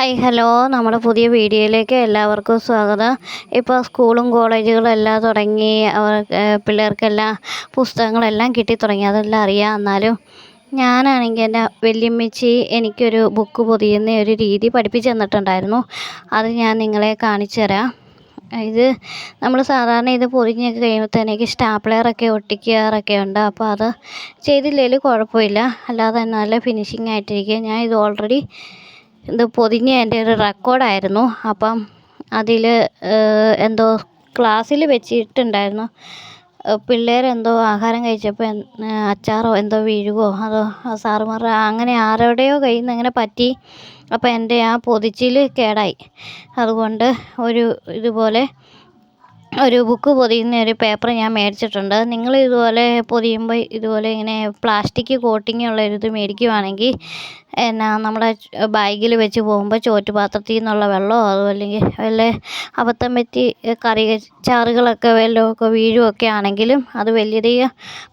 Hi hello നമ്മുടെ പുതിയ വീഡിയോയിലേക്ക് എല്ലാവർക്കും സ്വാഗതം. ഇപ്പോൾ സ്കൂളും കോളേജുകളും എല്ലാം തുടങ്ങി. അവർ പിള്ളേർക്കെല്ലാം പുസ്തകങ്ങളെല്ലാം കിട്ടി തുടങ്ങി. അതെല്ലാം അറിയാം. എന്നാലും ഞാനാണെങ്കിൽ എന്റെ വല്യമ്മച്ചി എനിക്കൊരു ബുക്ക് പൊതിയുന്ന ഒരു രീതി പഠിപ്പിച്ച് തന്നിട്ടുണ്ടായിരുന്നു. അത് ഞാൻ നിങ്ങളെ കാണിച്ചു തരാം. ഇത് നമ്മൾ സാധാരണ ഇത് പൊതിഞ്ഞൊക്കെ കഴിയുമ്പോഴത്തേക്ക് സ്റ്റാപ്ലെയറൊക്കെ ഒട്ടിക്കാറൊക്കെ ഉണ്ട്. അപ്പോൾ അത് ചെയ്തില്ലെങ്കിൽ കുഴപ്പമില്ല. അല്ലാതെ നല്ല ഫിനിഷിംഗ് ആയിട്ടിരിക്കുക ഞാൻ ഇത് ഓൾറെഡി ഇത് പൊതിഞ്ഞ എന്റെ ഒരു റെക്കോർഡായിരുന്നു. അപ്പം അതിൽ എന്തോ ക്ലാസ്സിൽ വെച്ചിട്ടുണ്ടായിരുന്നു. പിള്ളേരെന്തോ ആഹാരം കഴിച്ചപ്പോൾ അച്ചാറോ എന്തോ വീഴുകയോ അതോ സാറുമാരുടെ അങ്ങനെ ആരുടെയോ കയ്യിൽ നിന്ന് അങ്ങനെ പറ്റി. അപ്പോൾ എന്റെ ആ പൊതിച്ചിൽ കേടായി. അതുകൊണ്ട് ഒരു ഇതുപോലെ ഒരു ബുക്ക് പൊതിയുന്ന ഒരു പേപ്പർ ഞാൻ മേടിച്ചിട്ടുണ്ട്. നിങ്ങൾ ഇതുപോലെ പൊതിയുമ്പോൾ ഇതുപോലെ ഇങ്ങനെ പ്ലാസ്റ്റിക് കോട്ടിങ്ങുള്ള ഒരു ഇത് മേടിക്കുവാണെങ്കിൽ എന്നാ നമ്മുടെ ബാഗിൽ വെച്ച് പോകുമ്പോൾ ചോറ്റുപാത്രത്തിൽ നിന്നുള്ള വെള്ളമോ അതോ അല്ലെങ്കിൽ വല്ല അബദ്ധം പറ്റി കറി ചാറുകളൊക്കെ വല്ലതുമൊക്കെ വീഴുകയൊക്കെ ആണെങ്കിലും അത് വലിയ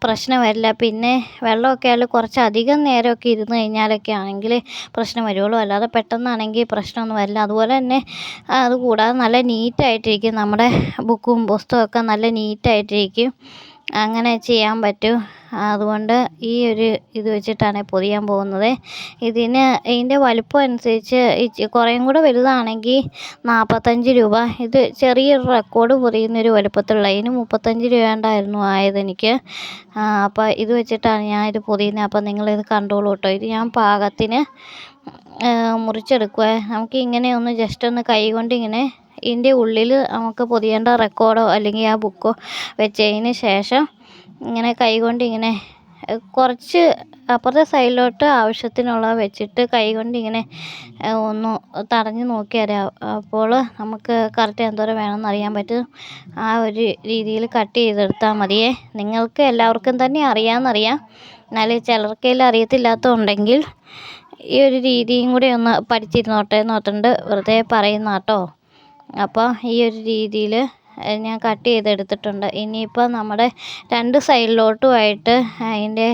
പ്രശ്നം വരില്ല. പിന്നെ വെള്ളമൊക്കെ ആയാലും കുറച്ച് അധികം നേരമൊക്കെ ഇരുന്ന് കഴിഞ്ഞാലൊക്കെ ആണെങ്കിൽ പ്രശ്നം വരുള്ളൂ. അല്ലാതെ പെട്ടെന്നാണെങ്കിൽ പ്രശ്നമൊന്നും വരില്ല. അതുപോലെ തന്നെ അത് കൂടാതെ നല്ല നീറ്റായിട്ടിരിക്കും. നമ്മുടെ ബുക്കും പുസ്തകമൊക്കെ നല്ല നീറ്റായിട്ടിരിക്കും. അങ്ങനെ ചെയ്യാൻ പറ്റും. അതുകൊണ്ട് ഈ ഒരു ഇത് വെച്ചിട്ടാണ് പൊതിയാൻ പോകുന്നത്. ഇതിന് ഇതിന്റെ വലുപ്പം അനുസരിച്ച് കുറേയും കൂടെ വലുതാണെങ്കിൽ നാൽപ്പത്തഞ്ച് രൂപ. ഇത് ചെറിയൊരു റെക്കോർഡ് പൊതിയുന്നൊരു വലുപ്പത്തിലുള്ള ഇതിന് മുപ്പത്തഞ്ച് രൂപേണ്ടായിരുന്നു ആയതെനിക്ക് അപ്പോൾ ഇത് വെച്ചിട്ടാണ് ഞാൻ ഇത് പൊതിയുന്നത്. അപ്പോൾ നിങ്ങളിത് കണ്ടോളൂ കേട്ടോ ഇത് ഞാൻ പാകത്തിന് മുറിച്ചെടുക്കുക നമുക്ക് ഇങ്ങനെ ഒന്ന് ജസ്റ്റ് ഒന്ന് കൈ കൊണ്ട് ഇങ്ങനെ ഇതിന്റെ ഉള്ളിൽ നമുക്ക് പൊതിയേണ്ട റെക്കോർഡോ അല്ലെങ്കിൽ ആ ബുക്കോ വെച്ചതിന് ശേഷം ഇങ്ങനെ കൈകൊണ്ട് ഇങ്ങനെ കുറച്ച് അപ്പുറത്തെ സൈഡിലോട്ട് ആവശ്യത്തിനുള്ള വെച്ചിട്ട് കൈ കൊണ്ട് ഇങ്ങനെ ഒന്ന് തടഞ്ഞ് നോക്കിയാൽ അപ്പോൾ നമുക്ക് കറക്റ്റ് എന്തോരം വേണമെന്ന് അറിയാൻ പറ്റും. ആ ഒരു രീതിയിൽ കട്ട് ചെയ്തെടുത്താൽ മതിയേ. നിങ്ങൾക്ക് എല്ലാവർക്കും തന്നെ അറിയാമെന്നറിയാം. എന്നാലും ചിലർക്കെല്ലാം അറിയത്തില്ലാത്തതുണ്ടെങ്കിൽ ഈ ഒരു രീതിയും കൂടി ഒന്ന് പഠിച്ചിരുന്നോട്ടെ എന്ന് ഓർത്തുകൊണ്ട് വെറുതെ പറയുന്ന കേട്ടോ അപ്പോൾ ഈ ഒരു രീതിയിൽ ഞാൻ കട്ട് ചെയ്തെടുത്തിട്ടുണ്ട്. ഇനിയിപ്പോൾ നമ്മുടെ രണ്ട് സൈഡിലോട്ടുമായിട്ട് അതിന്റെ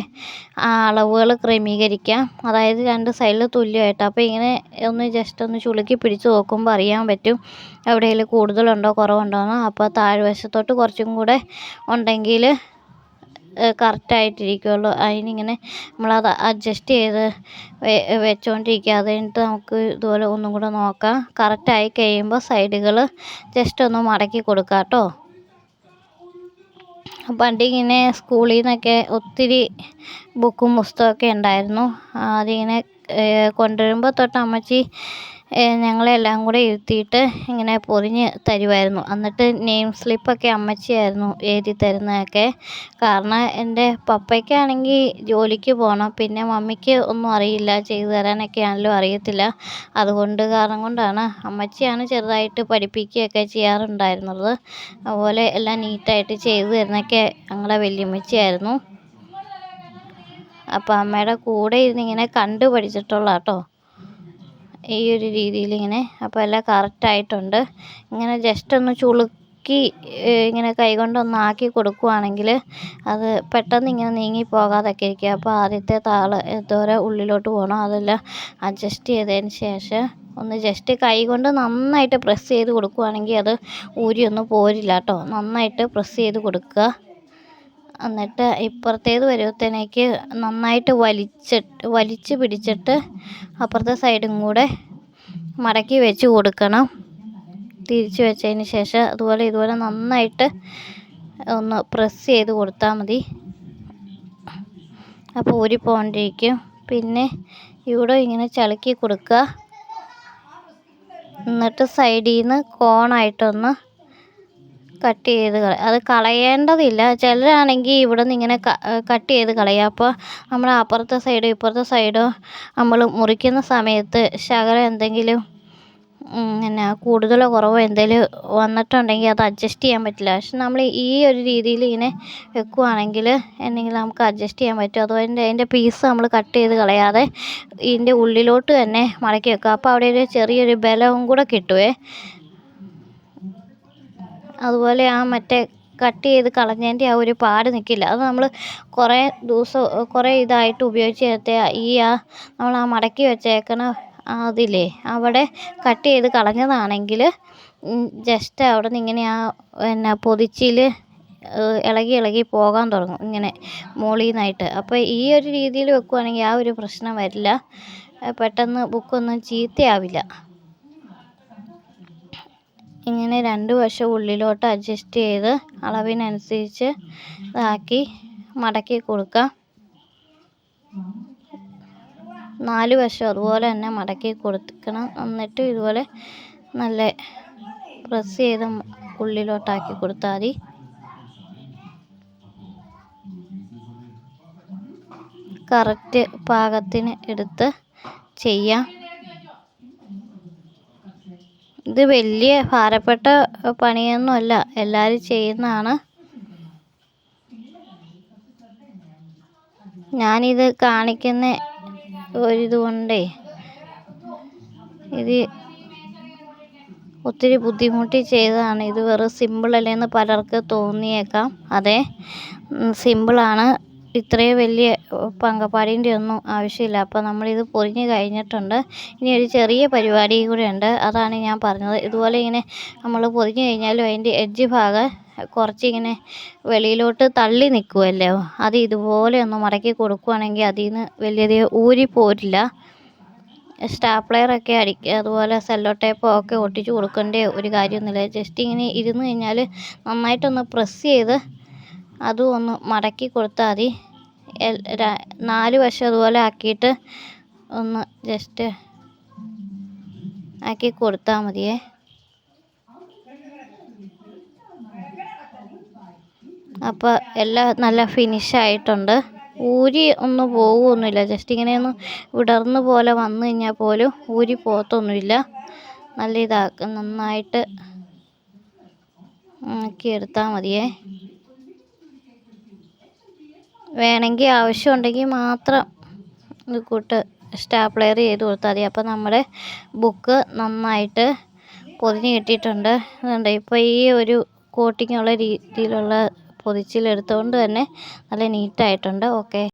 അളവുകൾ ക്രമീകരിക്കാം. അതായത് രണ്ട് സൈഡിൽ തുല്യമായിട്ട്. അപ്പോൾ ഇങ്ങനെ ഒന്ന് ജസ്റ്റ് ഒന്ന് ചുളുക്കി പിടിച്ച് നോക്കുമ്പോൾ അറിയാൻ പറ്റും എവിടെയെങ്കിലും കൂടുതലുണ്ടോ കുറവുണ്ടോ എന്ന് അപ്പോൾ താഴ്വശത്തോട്ട് കുറച്ചും കൂടെ ഉണ്ടെങ്കിൽ കറക്റ്റായിട്ടിരിക്കുകയുള്ളൂ അതിനിങ്ങനെ നമ്മളത് അഡ്ജസ്റ്റ് ചെയ്ത് വെച്ചുകൊണ്ടിരിക്കുക അത് കഴിഞ്ഞിട്ട് നമുക്ക് ഇതുപോലെ ഒന്നും കൂടെ നോക്കാം. കറക്റ്റായി കഴിയുമ്പോൾ സൈഡുകൾ ജസ്റ്റ് ഒന്ന് മടക്കി കൊടുക്കുക കേട്ടോ. പണ്ടിങ്ങനെ സ്കൂളിൽ നിന്നൊക്കെ ഒത്തിരി ബുക്കും പുസ്തകമൊക്കെ ഉണ്ടായിരുന്നു. അതിങ്ങനെ കൊണ്ടുവരുമ്പോൾ തൊട്ട് അമ്മച്ചി ഞങ്ങളെല്ലാം കൂടെ ഇരുത്തിയിട്ട് ഇങ്ങനെ പൊതിഞ്ഞ് തരുമായിരുന്നു എന്നിട്ട് നെയിം സ്ലിപ്പൊക്കെ അമ്മച്ചിയായിരുന്നു എഴുതി തരുന്നതൊക്കെ. കാരണം എന്റെ പപ്പയ്ക്കാണെങ്കിൽ ജോലിക്ക് പോകണം പിന്നെ മമ്മിക്ക് ഒന്നും അറിയില്ല. ചെയ്തു തരാനൊക്കെ ആണെങ്കിലും അറിയത്തില്ല. അതുകൊണ്ട് കാരണം കൊണ്ടാണ് അമ്മച്ചിയാണ് ചെറുതായിട്ട് പഠിപ്പിക്കുകയൊക്കെ ചെയ്യാറുണ്ടായിരുന്നത്. അതുപോലെ എല്ലാം നീറ്റായിട്ട് ചെയ്തു തരുന്നൊക്കെ ഞങ്ങളുടെ വല്യമ്മച്ചിയായിരുന്നു. അപ്പോൾ അമ്മയുടെ കൂടെ ഇരുന്നിങ്ങനെ കണ്ടു പഠിച്ചിട്ടുള്ള കേട്ടോ ഈ ഒരു രീതിയിൽ ഇങ്ങനെ അപ്പോൾ എല്ലാം കറക്റ്റായിട്ടുണ്ട് ഇങ്ങനെ ജസ്റ്റ് ഒന്ന് ചുളുക്കി ഇങ്ങനെ കൈകൊണ്ടൊന്ന് ആക്കി കൊടുക്കുവാണെങ്കിൽ അത് പെട്ടെന്ന് ഇങ്ങനെ നീങ്ങി പോകാതൊക്കെ ഇരിക്കുക. അപ്പോൾ ആദ്യത്തെ താൾ എന്തോരം ഉള്ളിലോട്ട് പോകണം. അതെല്ലാം അഡ്ജസ്റ്റ് ചെയ്തതിന് ശേഷം ഒന്ന് ജസ്റ്റ് കൈ കൊണ്ട് നന്നായിട്ട് പ്രസ് ചെയ്ത് കൊടുക്കുവാണെങ്കിൽ അത് ഊരിയൊന്നും പോരില്ല കേട്ടോ. നന്നായിട്ട് പ്രസ് ചെയ്ത് കൊടുക്കുക. എന്നിട്ട് ഇപ്പുറത്തേത് വരുമ്പോഴത്തേക്ക് നന്നായിട്ട് വലിച്ചിട്ട് വലിച്ച് പിടിച്ചിട്ട് അപ്പുറത്തെ സൈഡും കൂടെ മടക്കി വെച്ച് കൊടുക്കണം. തിരിച്ച് വെച്ചതിന് ശേഷം അതുപോലെ ഇതുപോലെ നന്നായിട്ട് ഒന്ന് പ്രസ് ചെയ്ത് കൊടുത്താൽ മതി. അപ്പോൾ ഊരിപ്പോണ്ടിരിക്കും. പിന്നെ ഇവിടെ ഇങ്ങനെ ചളുക്കി കൊടുക്കുക. എന്നിട്ട് സൈഡിൽ നിന്ന് കോണായിട്ടൊന്ന് കട്ട് ചെയ്ത് അത് കളയേണ്ടതില്ല. ചിലരാണെങ്കിൽ ഇവിടെ നിന്ന് ഇങ്ങനെ കട്ട് ചെയ്ത് കളയും. അപ്പോൾ നമ്മൾ അപ്പുറത്തെ സൈഡോ ഇപ്പുറത്തെ സൈഡോ നമ്മൾ മുറിക്കുന്ന സമയത്ത് ശകലം എന്തെങ്കിലും പിന്നെ കൂടുതലോ കുറവോ എന്തെങ്കിലും വന്നിട്ടുണ്ടെങ്കിൽ അത് അഡ്ജസ്റ്റ് ചെയ്യാൻ പറ്റില്ല. പക്ഷെ നമ്മൾ ഈ ഒരു രീതിയിൽ ഇങ്ങനെ വെക്കുവാണെങ്കിൽ എന്തെങ്കിലും നമുക്ക് അഡ്ജസ്റ്റ് ചെയ്യാൻ പറ്റും. അതുപോലെ അതിന്റെ പീസ് നമ്മൾ കട്ട് ചെയ്ത് കളയാതെ ഇതിന്റെ ഉള്ളിലോട്ട് തന്നെ മടക്കി വെക്കുക. അപ്പോൾ അവിടെ ഒരു ചെറിയൊരു ബലവും കൂടെ കിട്ടുവേ. അതുപോലെ ആ മറ്റേ കട്ട് ചെയ്ത് കളഞ്ഞതിന്റെ ആ ഒരു പാട് നിൽക്കില്ല. അത് നമ്മൾ കുറേ ദിവസം കുറേ ഇതായിട്ട് ഉപയോഗിച്ച് ഈ ആ നമ്മൾ ആ മടക്കി വെച്ചേക്കണ അതില്ലേ അവിടെ കട്ട് ചെയ്ത് കളഞ്ഞതാണെങ്കിൽ ജസ്റ്റ് അവിടെ നിന്ന് ഇങ്ങനെ ആ പിന്നെ പൊതിച്ചിൽ ഇളകി ഇളകി പോകാൻ തുടങ്ങും ഇങ്ങനെ മുകളിൽ നിന്നായിട്ട് അപ്പോൾ ഈ ഒരു രീതിയിൽ വെക്കുവാണെങ്കിൽ ആ ഒരു പ്രശ്നം വരില്ല. പെട്ടെന്ന് ബുക്കൊന്നും ചീത്തയാവില്ല. ഇങ്ങനെ രണ്ട് വശം ഉള്ളിലോട്ട് അഡ്ജസ്റ്റ് ചെയ്ത് അളവിനനുസരിച്ച് ഇതാക്കി മടക്കി കൊടുക്കുക നാല് വശം അതുപോലെ തന്നെ മടക്കി കൊടുക്കണം. എന്നിട്ട് ഇതുപോലെ നല്ല പ്രസ് ചെയ്ത് ഉള്ളിലോട്ടാക്കി കൊടുത്താൽ മതി. കറക്റ്റ് പാകത്തിന് എടുത്ത് ചെയ്യാം. ഇത് വലിയ ഭാരപ്പെട്ട പണിയൊന്നുമല്ല എല്ലാവരും ചെയ്യുന്നതാണ്. ഞാനിത് കാണിക്കുന്ന ഒരിത് കൊണ്ടേ ഇത് ഒത്തിരി ബുദ്ധിമുട്ടി ചെയ്തതാണ്. ഇത് വെറും സിമ്പിളല്ലേന്ന് പലർക്ക് തോന്നിയേക്കാം. അതെ സിമ്പിളാണ് ഇത്രയും വലിയ പങ്കപ്പാടിന്റെ ഒന്നും ആവശ്യമില്ല. അപ്പോൾ നമ്മളിത് പൊറിഞ്ഞു കഴിഞ്ഞിട്ടുണ്ട്. ഇനി ഒരു ചെറിയ പരിപാടി കൂടെ ഉണ്ട് അതാണ് ഞാൻ പറഞ്ഞത്. ഇതുപോലെ ഇങ്ങനെ നമ്മൾ പൊറിഞ്ഞു കഴിഞ്ഞാലും അതിന്റെ എഡ്ജ് ഭാഗം കുറച്ചിങ്ങനെ വെളിയിലോട്ട് തള്ളി നിൽക്കുമല്ലോ അത് ഇതുപോലെ ഒന്ന് മടക്കി കൊടുക്കുവാണെങ്കിൽ അതിൽ നിന്ന് വലിയധികം ഊരി പോരില്ല. സ്റ്റാപ്ലെയറൊക്കെ അടിക്കുക അതുപോലെ സെല്ലോ ടേപ്പോ ഒക്കെ ഒട്ടിച്ച് കൊടുക്കേണ്ട ഒരു കാര്യമൊന്നുമില്ല. ജസ്റ്റ് ഇങ്ങനെ ഇരുന്ന് കഴിഞ്ഞാൽ നന്നായിട്ടൊന്ന് പ്രസ് ചെയ്ത് അതും ഒന്ന് മടക്കി കൊടുത്താൽ മതി. നാല് വശം അതുപോലെ ആക്കിയിട്ട് ഒന്ന് ജസ്റ്റ് ആക്കി കൊടുത്താൽ മതിയേ. അപ്പോൾ എല്ലാം നല്ല ഫിനിഷ് ആയിട്ടുണ്ട്. ഊരി ഒന്നും പോകുമൊന്നുമില്ല ജസ്റ്റ് ഇങ്ങനെ ഒന്ന് വിടർന്ന് പോലെ വന്നു കഴിഞ്ഞാൽ പോലും ഊരി പോകത്തൊന്നുമില്ല. നല്ല ഇതാക്കുക നന്നായിട്ട് ആക്കി എടുത്താൽ മതിയേ. വേണമെങ്കിൽ ആവശ്യമുണ്ടെങ്കിൽ മാത്രം ഇത് കൂട്ട് സ്റ്റാപ്ലെയർ ചെയ്ത് കൊടുത്താൽ മതി. അപ്പോൾ നമ്മുടെ ബുക്ക് നന്നായിട്ട് പൊതിഞ്ഞ് കിട്ടിയിട്ടുണ്ട്. അതുകൊണ്ട് ഇപ്പോൾ ഈ ഒരു കോട്ടിങ്ങുള്ള രീതിയിലുള്ള പൊതിച്ചിലെടുത്തുകൊണ്ട് തന്നെ നല്ല നീറ്റായിട്ടുണ്ട്. ഓക്കെ.